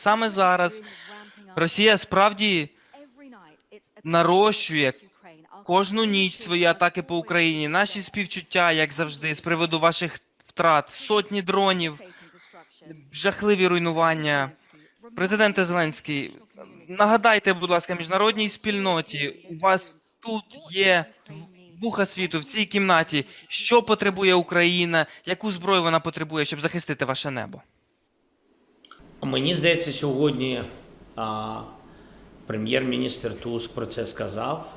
саме зараз Росія справді нарощує кожну ніч свої атаки по Україні. Наші співчуття, як завжди, з приводу ваших втрат, сотні дронів, жахливі руйнування. Президенте Зеленський, нагадайте, будь ласка, міжнародній спільноті, у вас тут є вуха світу в цій кімнаті. Що потребує Україна? Яку зброю вона потребує, щоб захистити ваше небо? Мені здається, сьогодні прем'єр-міністр Туск про це сказав,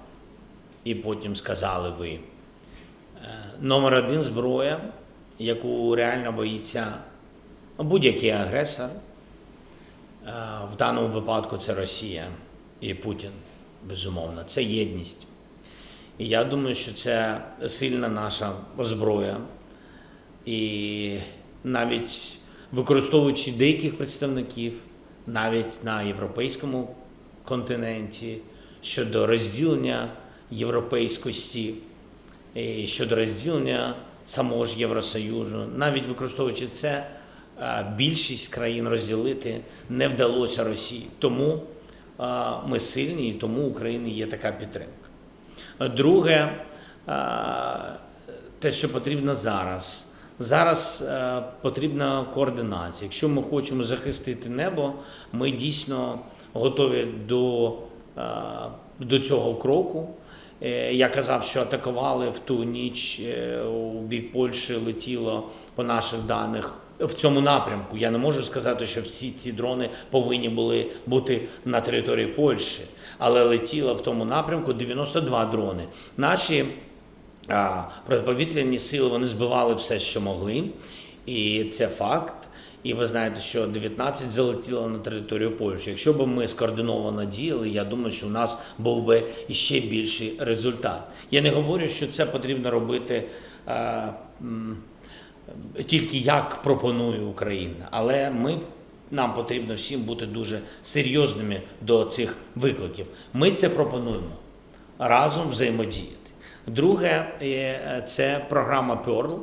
і потім сказали ви. Е, Номер один зброя, яку реально боїться будь-який агресор. Е, В даному випадку це Росія і Путін, безумовно. Це єдність. І я думаю, що це сильна наша зброя. І навіть використовуючи деяких представників, навіть на європейському континенті щодо розділення європейськості, щодо розділення самого ж Євросоюзу, навіть використовуючи це, е, більшість країн розділити не вдалося Росії. Тому е, ми сильні, і тому України є така підтримка. Друге, е, те, що потрібно зараз. Зараз е, потрібна координація. Якщо ми хочемо захистити небо, ми дійсно готові до, е, до цього кроку. Е, Я казав, що атакували в ту ніч у бік Польщі летіло по наших даних в цьому напрямку. Я не можу сказати, що всі ці дрони повинні були бути на території Польщі, але летіло в тому напрямку 92 дрони. Наші протиповітряні сили вони збивали все, що могли, і це факт. І ви знаєте, що 19 залетіло на територію Польщі. Якщо б ми скоординовано діяли, я думаю, що в нас був би іще більший результат. Я не говорю, що це потрібно робити е, м, тільки як пропонує Україна, але ми. Нам потрібно всім бути дуже серйозними до цих викликів. Ми це пропонуємо разом взаємодіяти. Друге, е, це програма Pearl,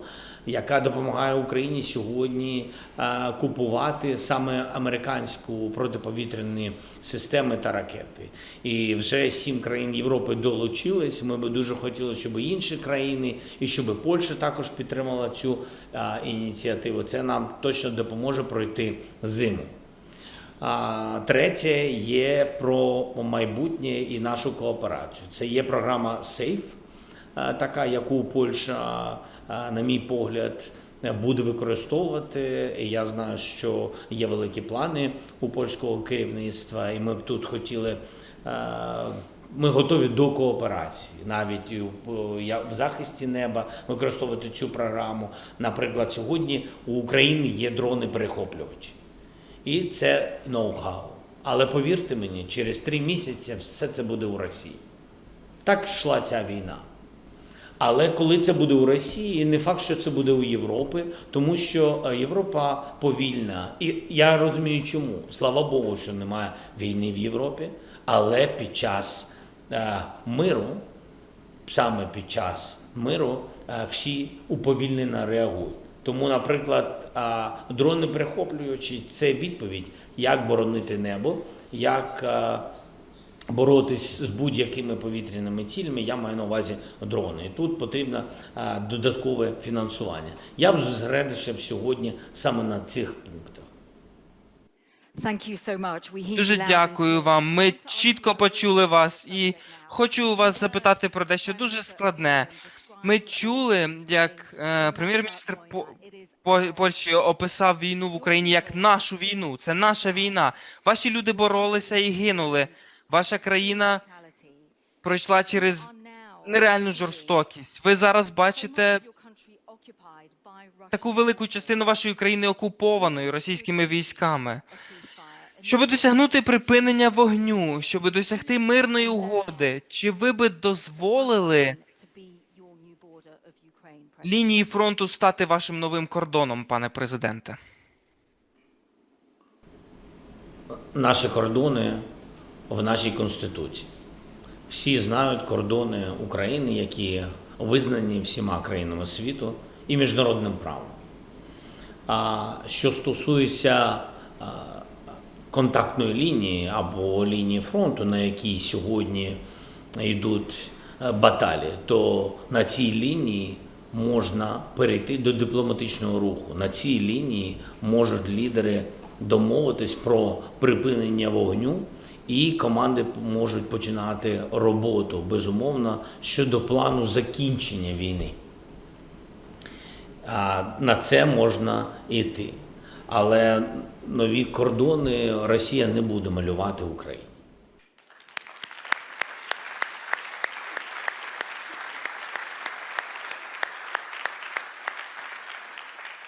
яка допомагає Україні сьогодні е, купувати саме американську протиповітряні системи та ракети. І вже сім країн Європи долучились. Ми би дуже хотіли, щоб інші країни, і щоб Польща також підтримала цю е, ініціативу. Це нам точно допоможе пройти зиму. А третє є про майбутнє і нашу кооперацію. Це є програма SAFE, така, яку Польща, е, на мій погляд, буде використовувати. Я знаю, що є великі плани у польського керівництва, і ми б тут хотіли. е, Ми готові до кооперації, навіть в- захисті неба використовувати цю програму. Наприклад, сьогодні у України є дрони-перехоплювачі. І це ноу-хау. Але повірте мені, через три місяці все це буде у Росії. Так йшла ця війна. Але коли це буде у Росії, не факт, що це буде у Європи, тому що е, Європа повільна. І я розумію, чому. Слава Богу, що немає війни в Європі, але під час е, миру, саме під час миру, е, всі уповільнено реагують. Тому, наприклад, дрони перехоплюючі це відповідь, як боронити небо, як боротись з будь-якими повітряними цілями. Я маю на увазі дрони. І тут потрібно е, додаткове фінансування. Я б зосередився б сьогодні саме на цих пунктах. Дуже дякую вам. Ми чітко почули вас і хочу вас запитати про дещо дуже складне. Ми чули, як е, прем'єр-міністр По- По- Польщі описав війну в Україні як нашу війну. Це наша війна. Ваші люди боролися і гинули. Ваша країна пройшла через нереальну жорстокість. Ви зараз бачите таку велику частину вашої країни окупованою російськими військами. Щоб досягнути припинення вогню, щоб досягти мирної угоди, чи ви би дозволили лінії фронту стати вашим новим кордоном, пане президенте? Наші кордони в нашій конституції. Всі знають кордони України, які визнані всіма країнами світу і міжнародним правом. А що стосується контактної лінії або лінії фронту, на якій сьогодні йдуть е, баталії, то на цій лінії можна перейти до дипломатичного руху. На цій лінії можуть лідери домовитись про припинення вогню, і команди можуть починати роботу безумовно щодо плану закінчення війни. На це можна йти. Але нові кордони Росія не буде малювати Україні.